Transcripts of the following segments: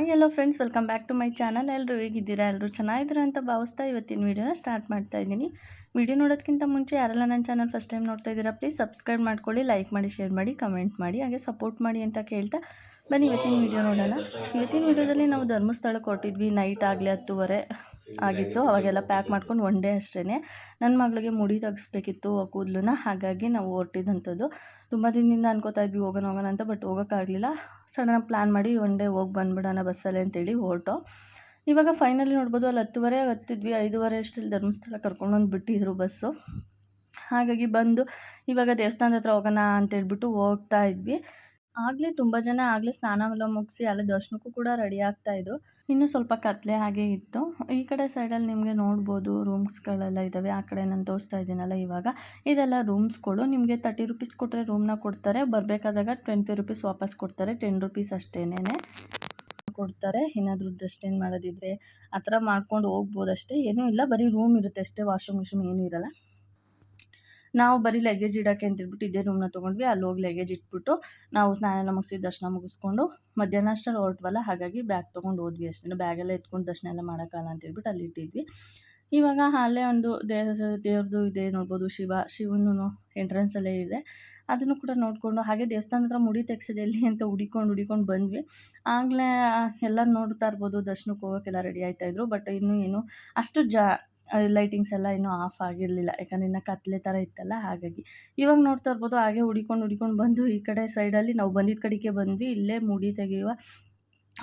Hi hello friends welcome back to my channel ಎಲ್ಲರೂ ಹೇಗಿದ್ದೀರಾ? ಎಲ್ಲರೂ ಚೆನ್ನಾಗಿದ್ದೀರಾ ಅಂತ ಭಾವಿಸ್ತಾ ಇವತ್ತಿನ ವೀಡಿಯೋನ ಸ್ಟಾರ್ಟ್ ಮಾಡ್ತಾ ಇದ್ದೀನಿ. ವೀಡಿಯೋ ನೋಡೋದಕ್ಕಿಂತ ಮುಂಚೆ ಯಾರೆಲ್ಲ ನನ್ನ ಚಾನಲ್ ಫಸ್ಟ್ ಟೈಮ್ ನೋಡ್ತಾ ಇದ್ದೀರಾ ಪ್ಲೀಸ್ ಸಬ್ಸ್ಕ್ರೈಬ್ ಮಾಡ್ಕೊಳ್ಳಿ ಲೈಕ್ ಮಾಡಿ ಶೇರ್ ಮಾಡಿ ಕಮೆಂಟ್ ಮಾಡಿ, ಹಾಗೆ ಸಪೋರ್ಟ್ ಮಾಡಿ ಅಂತ ಕೇಳ್ತಾ ಬನ್ನಿ, ಇವತ್ತಿನ ವೀಡಿಯೋ ನೋಡೋಣ. ಇವತ್ತಿನ ವೀಡಿಯೋದಲ್ಲಿ ನಾವು ಧರ್ಮಸ್ಥಳಕ್ಕೆ ಹೊರಟಿದ್ವಿ. ನೈಟ್ ಆಗಲಿ ಹತ್ತುವರೆ. ಆಗಿತ್ತು. ಅವಾಗೆಲ್ಲ ಪ್ಯಾಕ್ ಮಾಡ್ಕೊಂಡು ಒನ್ ಡೇ ಅಷ್ಟೇ ನನ್ನ ಮಗಳಿಗೆ ಮುಡಿ ತೆಗಿಸ್ಬೇಕಿತ್ತು ಕೂದಲನ್ನ. ಹಾಗಾಗಿ ನಾವು ಹೊರಟಿದ್ದಂಥದ್ದು ತುಂಬ ದಿನದಿಂದ ಅನ್ಕೋತಾ ಇದ್ವಿ ಹೋಗೋಣ ಹೋಗೋಣ ಅಂತ ಬಟ್ ಹೋಗೋಕ್ಕಾಗಲಿಲ್ಲ. ಸಡನ್ನಾಗಿ ಪ್ಲ್ಯಾನ್ ಮಾಡಿ ಒನ್ ಡೇ ಹೋಗಿ ಬಂದ್ಬಿಡೋಣ ಬಸ್ಸಲ್ಲಿ ಅಂತೇಳಿ ಹೊರಟು. ಇವಾಗ ಫೈನಲಿ ನೋಡ್ಬೋದು ಅಲ್ಲಿ ಹತ್ತುವರೆ ಹತ್ತಿದ್ವಿ ಐದುವರೆ ಅಷ್ಟರಲ್ಲಿ ಧರ್ಮಸ್ಥಳ ಕರ್ಕೊಂಡೊಂದು ಬಿಟ್ಟಿದ್ರು ಬಸ್ಸು ಹಾಗಾಗಿ ಬಂದು ಇವಾಗ ದೇವಸ್ಥಾನದ ಹತ್ರ ಹೋಗೋಣ ಅಂತೇಳ್ಬಿಟ್ಟು ಹೋಗ್ತಾ ಇದ್ವಿ. ಆಗಲೇ ತುಂಬ ಜನ ಆಗಲೇ ಸ್ನಾನವೆಲ್ಲ ಮುಗಿಸಿ ಅಲ್ಲೇ ದರ್ಶನಕ್ಕೂ ಕೂಡ ರೆಡಿ ಆಗ್ತಾ ಇದ್ರು. ಇನ್ನೂ ಸ್ವಲ್ಪ ಕತ್ಲೆ ಹಾಗೆ ಇತ್ತು. ಈ ಕಡೆ ಸೈಡಲ್ಲಿ ನಿಮಗೆ ನೋಡ್ಬೋದು ರೂಮ್ಸ್ಗಳೆಲ್ಲ ಇದ್ದಾವೆ ಆ ಕಡೆ ನಾನು ತೋರಿಸ್ತಾ ಇದ್ದೀನಲ್ಲ ಇವಾಗ. ಇದೆಲ್ಲ ರೂಮ್ಸ್ಗಳು ನಿಮಗೆ ತರ್ಟಿ ರುಪೀಸ್ ಕೊಟ್ಟರೆ ರೂಮ್ನ ಕೊಡ್ತಾರೆ. ಬರಬೇಕಾದಾಗ ಟ್ವೆಂಟಿ ರುಪೀಸ್ ವಾಪಸ್ ಕೊಡ್ತಾರೆ. ಟೆನ್ ರುಪೀಸ್ ಅಷ್ಟೇನೆ ಕೊಡ್ತಾರೆ. ಏನಾದರೂ ಡಸ್ಟಿಂಗ್ ಮಾಡೋದಿದ್ರೆ ಆ ಥರ ಮಾಡ್ಕೊಂಡು ಹೋಗ್ಬೋದಷ್ಟೇ. ಏನೂ ಇಲ್ಲ. ಬರೀ ರೂಮ್ ಇರುತ್ತೆ ಅಷ್ಟೇ. ವಾಷಿಂಗ್ ಮಿಷಿನ್ ಏನೂ ಇರಲ್ಲ. ನಾವು ಬರೀ ಲಗೇಜ್ ಇಡೋಕ್ಕೆ ಅಂತೇಳ್ಬಿಟ್ಟು ಇದೇ ರೂಮ್ನ ತೊಗೊಂಡ್ವಿ. ಅಲ್ಲಿ ಹೋಗಿ ಲಗೇಜ್ ಇಟ್ಬಿಟ್ಟು ನಾವು ಸ್ನಾನ ಎಲ್ಲ ಮುಗಿಸಿ ದರ್ಶನ ಮುಗಿಸ್ಕೊಂಡು ಮಧ್ಯಾಹ್ನ ಅಷ್ಟರಲ್ಲಿ ಹೊರಟ್ವಲ್ಲ, ಹಾಗಾಗಿ ಬ್ಯಾಗ್ ತೊಗೊಂಡು ಹೋದ್ವಿ ಅಷ್ಟೇ. ಬ್ಯಾಗೆಲ್ಲ ಎತ್ಕೊಂಡು ದರ್ಶನ ಎಲ್ಲ ಮಾಡೋಕ್ಕಲ್ಲ ಅಂತೇಳ್ಬಿಟ್ಟು ಅಲ್ಲಿ ಇಟ್ಟಿದ್ವಿ. ಇವಾಗ ಅಲ್ಲೇ ಒಂದು ದೇವ ದೇವ್ರದ್ದು ಇದೆ ನೋಡ್ಬೋದು, ಶಿವ, ಶಿವನೂ ಎಂಟ್ರೆನ್ಸಲ್ಲೇ ಇದೆ. ಅದನ್ನು ಕೂಡ ನೋಡಿಕೊಂಡು ಹಾಗೆ ದೇವಸ್ಥಾನದ ಹತ್ರ ಮುಡಿ ತೆಗ್ಸಿದೆ ಎಲ್ಲಿ ಅಂತ ಹುಡಿಕೊಂಡು ಹುಡಿಕೊಂಡು ಬಂದ್ವಿ. ಆಗಲೇ ಎಲ್ಲ ನೋಡ್ತಾ ಇರ್ಬೋದು, ದರ್ಶನಕ್ಕೆ ಹೋಗೋಕ್ಕೆಲ್ಲ ರೆಡಿ ಆಯ್ತಾಯಿದ್ರು ಬಟ್ ಇನ್ನೂ ಏನು, ಅಷ್ಟು ಜಾ ಲೈಟಿಂಗ್ಸ್ ಎಲ್ಲ ಇನ್ನೂ ಆಫ್ ಆಗಿರಲಿಲ್ಲ. ಯಾಕಂದರೆ ಇನ್ನು ಕತ್ತಲೆ ಥರ ಇತ್ತಲ್ಲ, ಹಾಗಾಗಿ. ಇವಾಗ ನೋಡ್ತಾ ಇರ್ಬೋದು, ಹಾಗೆ ಹುಡಿಕೊಂಡು ಹುಡಿಕೊಂಡು ಬಂದು ಈ ಕಡೆ ಸೈಡಲ್ಲಿ ನಾವು ಬಂದಿದ್ದ ಕಡೆಗೆ ಬಂದ್ವಿ, ಇಲ್ಲೇ ಮುಡಿ ತೆಗೆಯುವ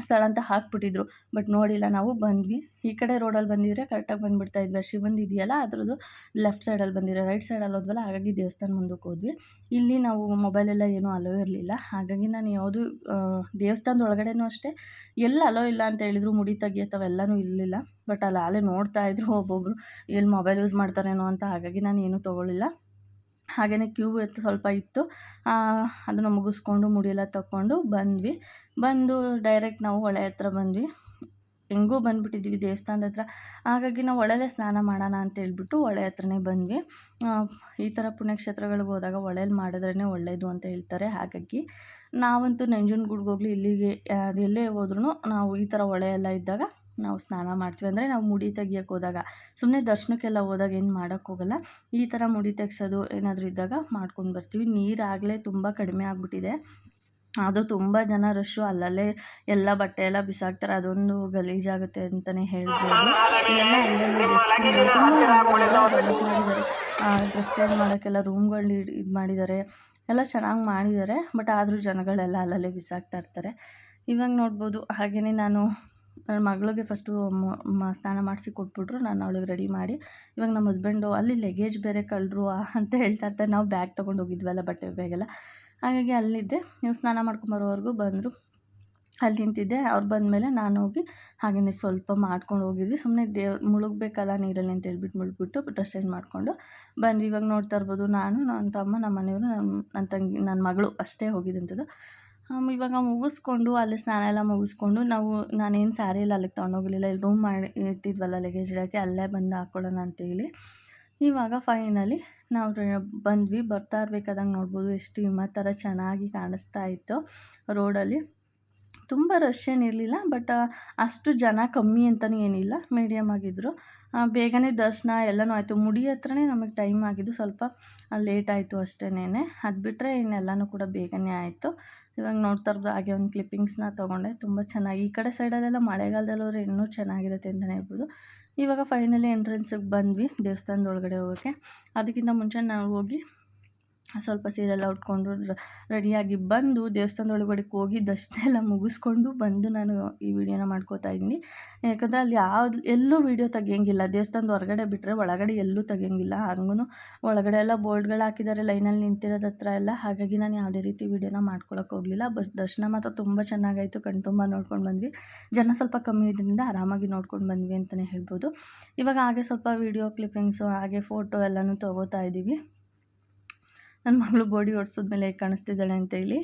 ಸ್ಥಳ ಅಂತ ಹಾಕ್ಬಿಟ್ಟಿದ್ರು. ಬಟ್ ನೋಡಿಲ್ಲ, ನಾವು ಬಂದ್ವಿ. ಈ ಕಡೆ ರೋಡಲ್ಲಿ ಬಂದಿದ್ರೆ ಕರೆಕ್ಟಾಗಿ ಬಂದುಬಿಡ್ತಾ ಇದ್ವಿ. ಶಿವಂದು ಇದೆಯಲ್ಲ, ಅದ್ರದ್ದು ಲೆಫ್ಟ್ ಸೈಡಲ್ಲಿ ಬಂದಿರೋ ರೈಟ್ ಸೈಡಲ್ಲಿ ಹೋದ್ವಲ್ಲ, ಹಾಗಾಗಿ ದೇವಸ್ಥಾನ ಮುಂದಕ್ಕೆ ಹೋದ್ವಿ. ಇಲ್ಲಿ ನಾವು ಮೊಬೈಲೆಲ್ಲ ಏನೂ ಅಲೋ ಇರಲಿಲ್ಲ. ಹಾಗಾಗಿ ನಾನು ಯಾವುದು ದೇವಸ್ಥಾನದ ಅಷ್ಟೇ. ಎಲ್ಲ ಅಲೋ ಇಲ್ಲ ಅಂತ ಹೇಳಿದ್ರು, ಮುಡಿ ತೆಗಿಯತ್ತವೆಲ್ಲನೂ ಇರಲಿಲ್ಲ. ಬಟ್ ಅಲ್ಲಿ ನೋಡ್ತಾ ಇದ್ರು ಒಬ್ಬೊಬ್ಬರು ಎಲ್ಲಿ ಮೊಬೈಲ್ ಯೂಸ್ ಮಾಡ್ತಾರೇನೋ ಅಂತ ಹಾಗಾಗಿ ನಾನು ಏನೂ ತೊಗೊಳ್ಳಿಲ್ಲ. ಹಾಗೆಯೇ ಕ್ಯೂ ಇತ್ತು ಸ್ವಲ್ಪ ಇತ್ತು. ಅದನ್ನು ಮುಗಿಸ್ಕೊಂಡು ಮುಡಿಯೆಲ್ಲ ತಗೊಂಡು ಬಂದ್ವಿ. ಬಂದು ಡೈರೆಕ್ಟ್ ನಾವು ಹೊಳೆ ಹತ್ರ ಬಂದ್ವಿ. ಹೆಂಗೋ ಬಂದುಬಿಟ್ಟಿದ್ವಿ ದೇವಸ್ಥಾನದ ಹತ್ರ. ಹಾಗಾಗಿ ನಾವು ಹೊಳೆಲೇ ಸ್ನಾನ ಮಾಡೋಣ ಅಂತೇಳ್ಬಿಟ್ಟು ಹೊಳೆ ಹತ್ರನೇ ಬಂದ್ವಿ. ಈ ಥರ ಪುಣ್ಯಕ್ಷೇತ್ರಗಳಿಗೆ ಹೋದಾಗ ಹೊಳೇಲಿ ಮಾಡಿದ್ರೇ ಒಳ್ಳೆಯದು ಅಂತ ಹೇಳ್ತಾರೆ. ಹಾಗಾಗಿ ನಾವಂತೂ ನಂಜನಗೂಡ್ಗೆ ಹೋಗಲಿ, ಇಲ್ಲಿಗೆ ಅದು ಎಲ್ಲೇ ಹೋದ್ರೂ ನಾವು ಈ ಥರ ಹೊಳೆ ಎಲ್ಲ ಇದ್ದಾಗ ನಾವು ಸ್ನಾನ ಮಾಡ್ತೀವಿ. ಅಂದರೆ ನಾವು ಮುಡಿ ತೆಗಿಯೋಕ್ಕೆ ಹೋದಾಗ ಸುಮ್ಮನೆ ದರ್ಶನಕ್ಕೆಲ್ಲ ಹೋದಾಗ ಏನು ಮಾಡೋಕ್ಕೋಗಲ್ಲ ಈ ಥರ ಮುಡಿ ತೆಗ್ಸೋದು ಏನಾದರೂ ಇದ್ದಾಗ ಮಾಡ್ಕೊಂಡು ಬರ್ತೀವಿ. ನೀರಾಗಲೇ ತುಂಬ ಕಡಿಮೆ ಆಗಿಬಿಟ್ಟಿದೆ. ಅದು ತುಂಬ ಜನ ರಶ್ಶು ಅಲ್ಲಲ್ಲೇ ಎಲ್ಲ ಬಟ್ಟೆ ಎಲ್ಲ ಬಿಸಾಕ್ತಾರೆ. ಅದೊಂದು ಗಲೀಜಾಗುತ್ತೆ ಅಂತಲೇ ಹೇಳ್ಬೋದು. ಎಲ್ಲ ಅಲ್ಲಲ್ಲಿ ಡ್ರೆಸ್ ಚೇಂಜ್ ಮಾಡೋಕ್ಕೆಲ್ಲ ರೂಮ್ಗಳು ಇದು ಮಾಡಿದ್ದಾರೆ. ಎಲ್ಲ ಚೆನ್ನಾಗಿ ಮಾಡಿದ್ದಾರೆ. ಬಟ್ ಆದರೂ ಜನಗಳೆಲ್ಲ ಅಲ್ಲಲ್ಲೇ ಬಿಸಾಕ್ತಾ ಇರ್ತಾರೆ. ಇವಾಗ ನೋಡ್ಬೋದು. ಹಾಗೆಯೇ ನಾನು ನನ್ನ ಮಗಳಿಗೆ ಫಸ್ಟು ಸ್ನಾನ ಮಾಡಿಸಿ ಕೊಟ್ಬಿಟ್ರು. ನಾನು ಅವಳಿಗೆ ರೆಡಿ ಮಾಡಿ, ಇವಾಗ ನಮ್ಮ ಹಸ್ಬೆಂಡು ಅಲ್ಲಿ ಲಗೇಜ್ ಬೇರೆ ಕಳ್ಳರು ಅಂತ ಹೇಳ್ತಾ ಇರ್ತಾರೆ ನಾವು ಬ್ಯಾಗ್ ತೊಗೊಂಡು ಹೋಗಿದ್ವಲ್ಲ ಬಟ್ಟೆ ಬ್ಯಾಗೆಲ್ಲ ಹಾಗಾಗಿ ಅಲ್ಲಿದ್ದೆ. ನೀವು ಸ್ನಾನ ಮಾಡ್ಕೊಂಬರೋವರೆಗೂ ಬಂದರು. ಅಲ್ಲಿ ನಿಂತಿದ್ದೆ. ಅವ್ರು ಬಂದಮೇಲೆ ನಾನು ಹೋಗಿ ಹಾಗೇ ಸ್ವಲ್ಪ ಮಾಡ್ಕೊಂಡು ಹೋಗಿದ್ವಿ. ಸುಮ್ಮನೆ ದೇವ್, ಮುಳುಗಬೇಕಲ್ಲ ನೀರಲ್ಲಿ ಅಂತ ಹೇಳ್ಬಿಟ್ಟು ಮುಳುಗ್ಬಿಟ್ಟು ಡ್ರೆಸ್ ಚೇಂಜ್ ಮಾಡಿಕೊಂಡು ಬಂದ್ವಿ. ಇವಾಗ ನೋಡ್ತಾ ಇರ್ಬೋದು ನಾನು ನನ್ನ ತಮ್ಮ ನಮ್ಮ ಮನೆಯವರು ನನ್ನ ನನ್ನ ತಂಗಿ ನನ್ನ ಮಗಳು ಅಷ್ಟೇ ಹೋಗಿದ್ದಂಥದ್ದು ಇವಾಗ ಮುಗಿಸ್ಕೊಂಡು ಅಲ್ಲಿ ಸ್ನಾನ ಎಲ್ಲ ಮುಗಿಸ್ಕೊಂಡು ನಾವು, ನಾನೇನು ಸ್ಯಾರಿ ಎಲ್ಲ ಅಲ್ಲಿಗೆ ತೊಗೊಂಡೋಗಲಿಲ್ಲ. ಇಲ್ಲಿ ರೂಮ್ ಮಾಡಿ ಇಟ್ಟಿದ್ವಲ್ಲ ಲಗೇಜ್ ಇಡೋಕ್ಕೆ ಅಲ್ಲೇ ಬಂದು ಹಾಕ್ಕೊಳ್ಳೋಣ ಅಂತೇಳಿ ಇವಾಗ ಫೈನಲಿ ನಾವು ಬಂದ್ವಿ. ಬರ್ತಾ ಇರ್ಬೇಕಾದಂಗೆ ನೋಡ್ಬೋದು, ಎಷ್ಟು ಹಿಮ ಥರ ಚೆನ್ನಾಗಿ ಕಾಣಿಸ್ತಾ ಇತ್ತು ರೋಡಲ್ಲಿ ತುಂಬ ರಶ್ ಏನಿರಲಿಲ್ಲ ಬಟ್ ಅಷ್ಟು ಜನ ಕಮ್ಮಿ ಅಂತಲೂ ಏನಿಲ್ಲ ಮೀಡಿಯಮ್ ಆಗಿದ್ದರು ಬೇಗನೆ ದರ್ಶನ ಎಲ್ಲನೂ ಆಯಿತು. ಮುಡಿ ಹತ್ರನೇ ನಮಗೆ ಟೈಮ್ ಆಗಿದ್ದು ಸ್ವಲ್ಪ ಲೇಟ್ ಆಯಿತು ಅಷ್ಟೇನೆ ಅದು ಬಿಟ್ಟರೆ ಇನ್ನೆಲ್ಲನೂ ಕೂಡ ಬೇಗನೆ ಆಯಿತು. ಇವಾಗ ನೋಡ್ತಾ ಇರೋದು ಹಾಗೆ ಒಂದು ಕ್ಲಿಪ್ಪಿಂಗ್ಸ್ನ ತೊಗೊಂಡೆ. ತುಂಬ ಚೆನ್ನಾಗಿ. ಈ ಕಡೆ ಸೈಡಲ್ಲೆಲ್ಲ ಮಳೆಗಾಲದಲ್ಲಿ ಹೋದ್ರೆ ಇನ್ನೂ ಚೆನ್ನಾಗಿರುತ್ತೆ ಅಂತಲೇ ಹೇಳ್ಬೋದು. ಇವಾಗ ಫೈನಲಿ ಎಂಟ್ರೆನ್ಸಿಗೆ ಬಂದ್ವಿ ದೇವಸ್ಥಾನದ ಒಳಗಡೆ ಹೋಗೋಕ್ಕೆ ಅದಕ್ಕಿಂತ ಮುಂಚೆ ನಾವು ಹೋಗಿ ಸ್ವಲ್ಪ ಸೀರೆಲ್ಲ ಉಟ್ಕೊಂಡು ರೆಡಿಯಾಗಿ ಬಂದು ದೇವಸ್ಥಾನದ ಒಳಗಡೆ ಹೋಗಿ ಎಲ್ಲ ಮುಗಿಸ್ಕೊಂಡು ಬಂದು ನಾನು ಈ ವಿಡಿಯೋನ ಮಾಡ್ಕೋತಾ ಇದ್ದೀನಿ. ಯಾಕಂದರೆ ಅಲ್ಲಿ ಯಾವ್ದು, ಎಲ್ಲೂ ವೀಡಿಯೋ ತೆಗಿಯೋಂಗಿಲ್ಲ. ದೇವಸ್ಥಾನದ ಹೊರಗಡೆ ಬಿಟ್ಟರೆ ಒಳಗಡೆ ಎಲ್ಲೂ ತೆಗಿಯೋಂಗಿಲ್ಲ. ಹಂಗೂ ಒಳಗಡೆ ಎಲ್ಲ ಬೋರ್ಡ್ಗಳು ಹಾಕಿದ್ದಾರೆ, ಲೈನಲ್ಲಿ ನಿಂತಿರೋದು ಹತ್ರ ಎಲ್ಲ. ಹಾಗಾಗಿ ನಾನು ಯಾವುದೇ ರೀತಿ ವೀಡಿಯೋನ ಮಾಡ್ಕೊಳಕ್ಕೆ ಹೋಗಲಿಲ್ಲ. ಬಸ್, ದರ್ಶನ ಮಾತ್ರ ತುಂಬ ಚೆನ್ನಾಗಾಯಿತು. ಕಣ್ತುಂಬ ನೋಡ್ಕೊಂಡು ಬಂದ್ವಿ. ಜನ ಸ್ವಲ್ಪ ಕಮ್ಮಿ ಇದರಿಂದ ಆರಾಮಾಗಿ ನೋಡ್ಕೊಂಡು ಬಂದ್ವಿ ಅಂತಲೇ ಹೇಳ್ಬೋದು. ಇವಾಗ ಹಾಗೆ ಸ್ವಲ್ಪ ವೀಡಿಯೋ ಕ್ಲಿಪ್ಪಿಂಗ್ಸು, ಹಾಗೆ ಫೋಟೋ ಎಲ್ಲನೂ ತೊಗೋತಾ ಇದ್ದೀವಿ ನನ್ನ ಮಗಳು ಬಾಡಿ ಓಡಿಸಿದ್ಮೇಲೆ ಹೇಗೆ ಕಾಣಿಸ್ತಿದ್ದಾಳೆ ಅಂತೇಳಿ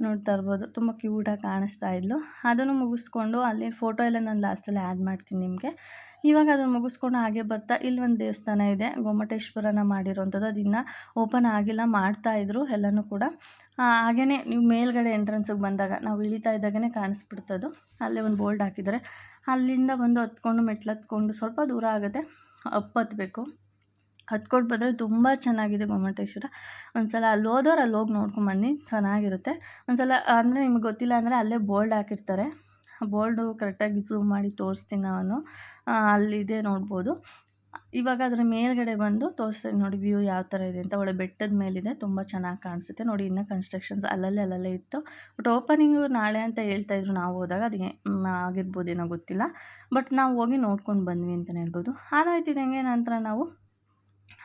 ನೋಡ್ತಾ ಇರ್ಬೋದು. ತುಂಬ ಕ್ಯೂಟಾಗಿ ಕಾಣಿಸ್ತಾ ಇದ್ಲು. ಅದನ್ನು ಮುಗಿಸ್ಕೊಂಡು ಅಲ್ಲಿ ಫೋಟೋ ಎಲ್ಲ ನಾನು ಲಾಸ್ಟಲ್ಲಿ ಆ್ಯಡ್ ಮಾಡ್ತೀನಿ ನಿಮಗೆ. ಇವಾಗ ಅದನ್ನು ಮುಗಿಸ್ಕೊಂಡು ಹಾಗೆ ಬರ್ತಾ ಇಲ್ಲಿ ಒಂದು ದೇವಸ್ಥಾನ ಇದೆ. ಗೊಮ್ಮಟೇಶ್ವರನ ಮಾಡಿರೋಂಥದ್ದು. ಅದು ಓಪನ್ ಆಗಿಲ್ಲ ಮಾಡ್ತಾಯಿದ್ರು ಎಲ್ಲನೂ ಕೂಡ. ಹಾಗೆಯೇ ನೀವು ಮೇಲ್ಗಡೆ ಎಂಟ್ರೆನ್ಸಿಗೆ ಬಂದಾಗ, ನಾವು ಇಳಿತಾ ಇದ್ದಾಗನೇ ಕಾಣಿಸ್ಬಿಡ್ತದು ಅಲ್ಲೇ ಒಂದು ಬೋಲ್ಡ್ ಹಾಕಿದ್ದಾರೆ. ಅಲ್ಲಿಂದ ಬಂದು ಹತ್ಕೊಂಡು ಮೆಟ್ಲು ಹತ್ಕೊಂಡು ಸ್ವಲ್ಪ ದೂರ ಆಗುತ್ತೆ. ಅಪ್ ಹತ್ಬೇಕು. ಹತ್ಕೊಂಡು ಬಂದರೆ ತುಂಬ ಚೆನ್ನಾಗಿದೆ ಗೊಮ್ಮಟೇಶ್ವರ ಒಂದು ಸಲ ಅಲ್ಲಿ ಹೋದವ್ರು ಅಲ್ಲಿ ಹೋಗಿ ನೋಡ್ಕೊಂಬನ್ನಿ ಚೆನ್ನಾಗಿರುತ್ತೆ. ಒಂದು ಸಲ ಅಂದರೆ ನಿಮ್ಗೆ ಗೊತ್ತಿಲ್ಲ ಅಂದರೆ ಅಲ್ಲೇ ಬೋಲ್ಡ್ ಹಾಕಿರ್ತಾರೆ. ಬೋಲ್ಡು ಕರೆಕ್ಟಾಗಿ ಝೂಮ್ ಮಾಡಿ ತೋರಿಸ್ತೀನಿ ನಾನು. ಅಲ್ಲಿದೆ ನೋಡ್ಬೋದು. ಇವಾಗ ಅದರ ಮೇಲ್ಗಡೆ ಬಂದು ತೋರಿಸ್ತೀನಿ ನೋಡಿ ವ್ಯೂ ಯಾವ ಥರ ಇದೆ ಅಂತ. ಒಳ್ಳೆ ಬೆಟ್ಟದ ಮೇಲಿದೆ, ತುಂಬ ಚೆನ್ನಾಗಿ ಕಾಣಿಸುತ್ತೆ. ನೋಡಿ ಇನ್ನೂ ಕನ್ಸ್ಟ್ರಕ್ಷನ್ಸ್ ಅಲ್ಲಲ್ಲೇ ಅಲ್ಲಲ್ಲೇ ಇತ್ತು. ಬಟ್ ಓಪನಿಂಗು ನಾಳೆ ಅಂತ ಹೇಳ್ತಾ ಇದ್ರು ನಾವು ಹೋದಾಗ ಅದಕ್ಕೆ ಆಗಿರ್ಬೋದೇನೋ ಗೊತ್ತಿಲ್ಲ. ಬಟ್ ನಾವು ಹೋಗಿ ನೋಡ್ಕೊಂಡು ಬಂದ್ವಿ ಅಂತಲೇ ಹೇಳ್ಬೋದು. ಹಾರಾಯ್ತಿದ್ದಂಗೆ ನಂತರ ನಾವು?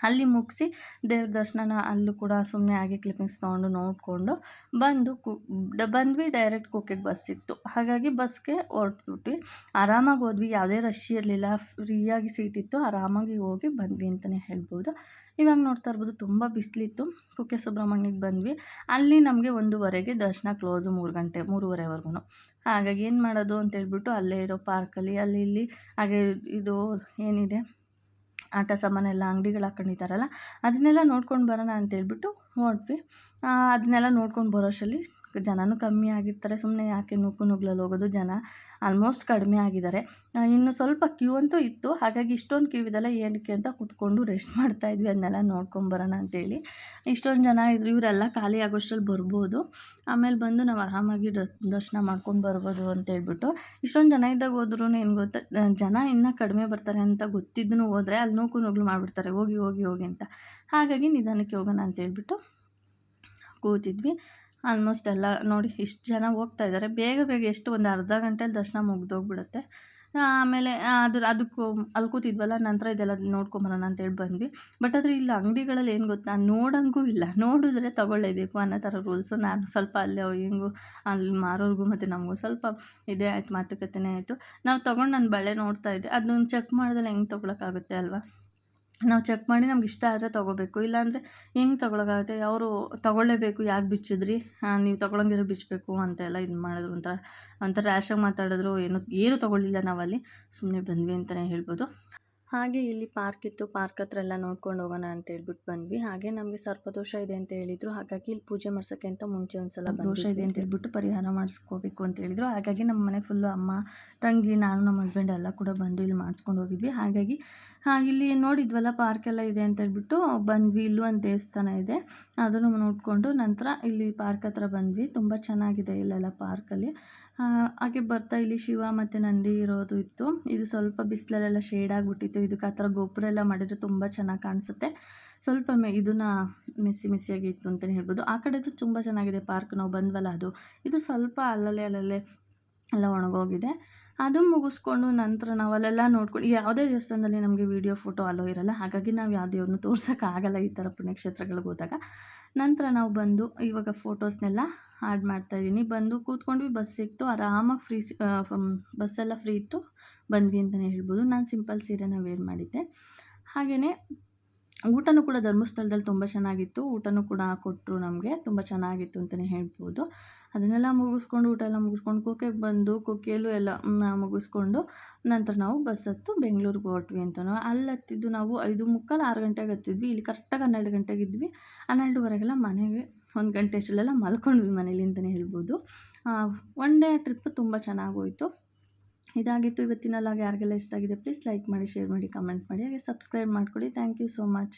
ಅಲ್ಲಿ ಮುಗಿಸಿ ದೇವ್ರ ದರ್ಶನನ ಅಲ್ಲೂ ಕೂಡ ಸುಮ್ಮನೆ ಆಗಿ ಕ್ಲಿಪ್ಪಿಂಗ್ಸ್ ತೊಗೊಂಡು ನೋಡಿಕೊಂಡು ಬಂದು ಕು, ಬಂದ್ವಿ ಡೈರೆಕ್ಟ್ ಕುಕ್ಕೆಗೆ ಬಸ್ ಇತ್ತು. ಹಾಗಾಗಿ ಬಸ್ಗೆ ಹೊರಟ್ಬಿಟ್ವಿ. ಆರಾಮಾಗಿ ಹೋದ್ವಿ. ಯಾವುದೇ ರಶ್ ಇರಲಿಲ್ಲ. ಫ್ರೀಯಾಗಿ ಸೀಟ್ ಇತ್ತು. ಆರಾಮಾಗಿ ಹೋಗಿ ಬಂದ್ವಿ ಅಂತಲೇ ಹೇಳ್ಬೋದು. ಇವಾಗ ನೋಡ್ತಾ ಇರ್ಬೋದು ತುಂಬ ಬಿಸಿಲಿತ್ತು. ಕುಕ್ಕೆ ಸುಬ್ರಹ್ಮಣ್ಯಕ್ಕೆ ಬಂದ್ವಿ. ಅಲ್ಲಿ ನಮಗೆ ಒಂದೂವರೆಗೆ ದರ್ಶನ ಕ್ಲೋಸು ಮೂರು ಗಂಟೆ ಮೂರುವರೆವರೆಗೂ ಹಾಗಾಗಿ ಏನು ಮಾಡೋದು ಅಂತೇಳ್ಬಿಟ್ಟು ಅಲ್ಲೇ ಇರೋ ಪಾರ್ಕಲ್ಲಿ ಅಲ್ಲಿ ಇಲ್ಲಿ ಹಾಗೆ ಇದು ಏನಿದೆ? ಆಟ ಸಾಮಾನೆಲ್ಲ ಅಂಗಡಿಗಳು ಹಾಕೊಂಡಿದ್ದಾರಲ್ಲ ಅದನ್ನೆಲ್ಲ ನೋಡ್ಕೊಂಡು ಬರೋಣ ಅಂತೇಳ್ಬಿಟ್ಟು ಹೊರಟ್ವಿ ಅದನ್ನೆಲ್ಲ ನೋಡ್ಕೊಂಡು ಬರೋಷ್ಟರಲ್ಲಿ ಜನನೂ ಕಮ್ಮಿ ಆಗಿರ್ತಾರೆ. ಸುಮ್ಮನೆ ಯಾಕೆ ನೂಕು ನುಗ್ಲಲ್ಲಿ ಹೋಗೋದು? ಜನ ಆಲ್ಮೋಸ್ಟ್ ಕಡಿಮೆ ಆಗಿದ್ದಾರೆ. ಇನ್ನು ಸ್ವಲ್ಪ ಕ್ಯೂ ಅಂತೂ ಇತ್ತು. ಹಾಗಾಗಿ ಇಷ್ಟೊಂದು ಕ್ಯೂ ಇದೆಲ್ಲ ಏನಕ್ಕೆ ಅಂತ ಕೂತ್ಕೊಂಡು ರೆಸ್ಟ್ ಮಾಡ್ತಾ ಇದ್ವಿ. ಅದನ್ನೆಲ್ಲ ನೋಡ್ಕೊಂಬರೋಣ ಅಂತೇಳಿ. ಇಷ್ಟೊಂದು ಜನ ಇದ್ರು. ಇವರೆಲ್ಲ ಖಾಲಿ ಆಗೋಷ್ಟರಲ್ಲಿ ಬರ್ಬೋದು. ಆಮೇಲೆ ಬಂದು ನಾವು ಆರಾಮಾಗಿ ದರ್ಶನ ಮಾಡ್ಕೊಂಡು ಬರ್ಬೋದು ಅಂತೇಳ್ಬಿಟ್ಟು ಇಷ್ಟೊಂದು ಜನ ಇದ್ದಾಗ ಹೋದ್ರೂ ಏನು ಗೊತ್ತಾ ಜನ ಇನ್ನೂ ಕಡಿಮೆ ಬರ್ತಾರೆ ಅಂತ ಗೊತ್ತಿದ್ದೂ ಹೋದರೆ ಅಲ್ಲಿ ನೂಕು ನುಗ್ಲು ಮಾಡಿಬಿಡ್ತಾರೆ. ಹೋಗಿ ಹೋಗಿ ಹೋಗಿ ಅಂತ. ಹಾಗಾಗಿ ನಿಧಾನಕ್ಕೆ ಹೋಗೋಣ ಅಂತೇಳ್ಬಿಟ್ಟು ಕೂತಿದ್ವಿ. ಆಲ್ಮೋಸ್ಟ್ ಎಲ್ಲ ನೋಡಿ ಇಷ್ಟು ಜನ ಹೋಗ್ತಾ ಇದ್ದಾರೆ. ಬೇಗ ಬೇಗ ಎಷ್ಟು ಒಂದು ಅರ್ಧ ಗಂಟೆಲಿ ದರ್ಶನ ಮುಗ್ದೋಗ್ಬಿಡುತ್ತೆ. ಆಮೇಲೆ ಅದ್ರ ಅದಕ್ಕೂ ಅಲ್ಲಿ ಕೂತಿದ್ವಲ್ಲ, ನಂತರ ಇದೆಲ್ಲ ನೋಡ್ಕೊಂಬರೋಣ ಅಂತೇಳಿ ಬಂದ್ವಿ. ಬಟ್ ಆದರೆ ಇಲ್ಲಿ ಅಂಗಡಿಗಳಲ್ಲಿ ಏನು ಗೊತ್ತಾ, ನೋಡೋಂಗೂ ಇಲ್ಲ. ನೋಡಿದ್ರೆ ತೊಗೊಳ್ಳೇಬೇಕು ಅನ್ನೋ ಥರ ರೂಲ್ಸು ನಾನು ಸ್ವಲ್ಪ ಅಲ್ಲಿ ಹಿಂಗು, ಅಲ್ಲಿ ಮಾರೋರ್ಗೂ ಮತ್ತು ನಮಗೂ ಸ್ವಲ್ಪ ಇದೇ ಆಯ್ತು, ಮಾತುಕತೆನೇ ಆಯಿತು. ನಾವು ತೊಗೊಂಡು ನನ್ನ ಬಳೆ ನೋಡ್ತಾ ಇದ್ದೆ. ಅದನ್ನ ಚೆಕ್ ಮಾಡಿದ್ರೆ ಹೆಂಗೆ ತೊಗೊಳಕ್ಕಾಗುತ್ತೆ ಅಲ್ವಾ? ನಾವು ಚೆಕ್ ಮಾಡಿ ನಮ್ಗೆ ಇಷ್ಟ ಆದರೆ ತೊಗೋಬೇಕು. ಇಲ್ಲಾಂದರೆ ಹೆಂಗೆ ತೊಗೊಳಗಾಗುತ್ತೆ ಅವರು ತೊಗೊಳ್ಳೇಬೇಕು, ಯಾಕೆ ಬಿಚ್ಚಿದ್ರಿ? ನೀವು ತೊಗೊಳಂಗಿರ ಬಿಚ್ಚಬೇಕು ಅಂತೆಲ್ಲ ಇದು ಮಾಡಿದ್ರು. ಒಂಥರ ಒಂಥರ ರ್ಯಾಶಾಗಿ ಮಾತಾಡಿದ್ರು. ಏನು ಏನು ತೊಗೊಳ್ಳಿಲ್ಲ ನಾವಲ್ಲಿ. ಸುಮ್ಮನೆ ಬಂದ್ವಿ ಅಂತಲೇ ಹೇಳ್ಬೋದು. ಹಾಗೆ ಇಲ್ಲಿ ಪಾರ್ಕ್ ಇತ್ತು ಪಾರ್ಕ್ ಹತ್ರ ಎಲ್ಲ ನೋಡ್ಕೊಂಡು ಹೋಗೋಣ ಅಂತ ಹೇಳ್ಬಿಟ್ಟು ಬಂದ್ವಿ. ಹಾಗೆ ನಮಗೆ ಸರ್ಪದೋಷ ಇದೆ ಅಂತ ಹೇಳಿದ್ರು. ಹಾಗಾಗಿ ಇಲ್ಲಿ ಪೂಜೆ ಮಾಡ್ಸೋಕ್ಕೆ ಅಂತ ಮುಂಚೆ ಒಂದ್ಸಲ ದೋಷ ಇದೆ ಅಂತ ಹೇಳ್ಬಿಟ್ಟು ಪರಿಹಾರ ಮಾಡಿಸ್ಕೋಬೇಕು ಅಂತ ಹೇಳಿದ್ರು. ಹಾಗಾಗಿ ನಮ್ಮ ಮನೆ ಫುಲ್ಲು ಅಮ್ಮ ತಂಗಿ ನಾನು ನಮ್ಮ ಹಸ್ಬೆಂಡ್ ಎಲ್ಲ ಕೂಡ ಬಂದು ಇಲ್ಲಿ ಮಾಡಿಸ್ಕೊಂಡು ಹೋಗಿದ್ವಿ. ಹಾಗಾಗಿ ಇಲ್ಲಿ ನೋಡಿದ್ವಲ್ಲ ಪಾರ್ಕ್ ಎಲ್ಲ ಇದೆ ಅಂತ ಹೇಳ್ಬಿಟ್ಟು ಬಂದ್ವಿ. ಇಲ್ಲೂ ಒಂದು ದೇವಸ್ಥಾನ ಇದೆ. ಅದನ್ನು ನೋಡಿಕೊಂಡು ನಂತರ ಇಲ್ಲಿ ಪಾರ್ಕ್ ಹತ್ರ ಬಂದ್ವಿ. ತುಂಬ ಚೆನ್ನಾಗಿದೆ ಇಲ್ಲೆಲ್ಲ ಪಾರ್ಕಲ್ಲಿ. ಹಾಗೆ ಬರ್ತಾ ಇಲ್ಲಿ ಶಿವ ಮತ್ತು ನಂದಿ ಇರೋದು ಇತ್ತು. ಇದು ಸ್ವಲ್ಪ ಬಿಸಿಲಲ್ಲೆಲ್ಲ ಶೇಡ್ ಆಗಿಬಿಟ್ಟಿತ್ತು. ಇದಕ್ಕೆ ಆ ಥರ ಗೋಪುರ ಎಲ್ಲ ಮಾಡಿದರೆ ತುಂಬ ಚೆನ್ನಾಗಿ ಕಾಣಿಸುತ್ತೆ. ಸ್ವಲ್ಪ ಮೆ, ಇದನ್ನ ಮಿಸಿ ಮಿಸಿಯಾಗಿ ಇತ್ತು ಅಂತಲೇ ಹೇಳ್ಬೋದು. ಆ ಕಡೆದು ತುಂಬ ಚೆನ್ನಾಗಿದೆ ಪಾರ್ಕ್ ನಾವು ಬಂದ್ವಲ್ಲ ಅದು. ಇದು ಸ್ವಲ್ಪ ಅಲ್ಲಲ್ಲೇ ಅಲ್ಲಲ್ಲೇ ಎಲ್ಲ ಒಣಗೋಗಿದೆ. ಅದು ಮುಗಿಸ್ಕೊಂಡು ನಂತರ ನಾವು ಅಲ್ಲೆಲ್ಲ ನೋಡ್ಕೊಂಡು ಯಾವುದೇ ದೇವಸ್ಥಾನದಲ್ಲಿ ನಮಗೆ ವೀಡಿಯೋ ಫೋಟೋ ಅಲೋ ಇರಲ್ಲ. ಹಾಗಾಗಿ ನಾವು ಯಾವುದೇವ್ರನ್ನೂ ತೋರ್ಸೋಕ್ಕಾಗಲ್ಲ ಈ ಥರ ಪುಣ್ಯಕ್ಷೇತ್ರಗಳಿಗೆ ಹೋದಾಗ. ನಂತರ ನಾವು ಬಂದು ಇವಾಗ ಫೋಟೋಸ್ನೆಲ್ಲ ಆ್ಯಡ್ ಮಾಡ್ತಾಯಿದ್ದೀನಿ ಬಂದು ಕೂತ್ಕೊಂಡ್ವಿ, ಬಸ್ ಸಿಕ್ತು. ಆರಾಮಾಗಿ ಫ್ರೀ ಬಸ್ಸೆಲ್ಲ ಫ್ರೀ ಇತ್ತು. ಬಂದ್ವಿ ಅಂತಲೇ ಹೇಳ್ಬೋದು. ನಾನು ಸಿಂಪಲ್ ಸೀರೆನ ವೇರ್ ಮಾಡಿದ್ದೆ. ಹಾಗೆಯೇ ಊಟನೂ ಕೂಡ ಧರ್ಮಸ್ಥಳದಲ್ಲಿ ತುಂಬ ಚೆನ್ನಾಗಿತ್ತು. ಊಟನೂ ಕೂಡ ಕೊಟ್ಟರು ನಮಗೆ. ತುಂಬ ಚೆನ್ನಾಗಿತ್ತು ಅಂತಲೇ ಹೇಳ್ಬೋದು. ಅದನ್ನೆಲ್ಲ ಮುಗಿಸ್ಕೊಂಡು, ಊಟ ಎಲ್ಲ ಮುಗಿಸ್ಕೊಂಡು ಕುಕ್ಕೆಗೆ ಬಂದು, ಕುಕ್ಕೆಯಲ್ಲೂ ಎಲ್ಲ ಮುಗಿಸ್ಕೊಂಡು ನಂತರ ನಾವು ಬಸ್ ಹತ್ತು ಬೆಂಗಳೂರಿಗೆ ಹೊರಟ್ವಿ ಅಂತ ಅಲ್ಲಿ ಹತ್ತಿದ್ದು ನಾವು ಐದು ಮುಕ್ಕಾಲು ಆರು ಗಂಟೆಗೆ ಹತ್ತಿದ್ವಿ. ಇಲ್ಲಿ ಕರೆಕ್ಟಾಗಿ ಹನ್ನೆರಡು ಗಂಟೆಗೆ ಇದ್ವಿ. ಹನ್ನೆರಡುವರೆಗೆಲ್ಲ ಮನೆಗೆ ಒಂದು ಗಂಟೆ ಅಷ್ಟರಲ್ಲೆಲ್ಲ ಮಲ್ಕೊಂಡ್ವಿ ಮನೇಲಿ ಅಂತಲೇ ಹೇಳ್ಬೋದು ಒನ್ ಡೇ ಟ್ರಿಪ್ ತುಂಬ ಚೆನ್ನಾಗೋಯಿತು. ಇದಾಗಿತ್ತು. ಇವತ್ತಿನ ಲಾಗ್ ಯಾರಿಗೆಲ್ಲ ಇಷ್ಟ ಆಗಿದೆ ಪ್ಲೀಸ್ ಲೈಕ್ ಮಾಡಿ ಶೇರ್ ಮಾಡಿ ಕಮೆಂಟ್ ಮಾಡಿ. ಹಾಗೆ ಸಬ್ಸ್ಕ್ರೈಬ್ ಮಾಡ್ಕೊಳ್ಳಿ. Thank you so much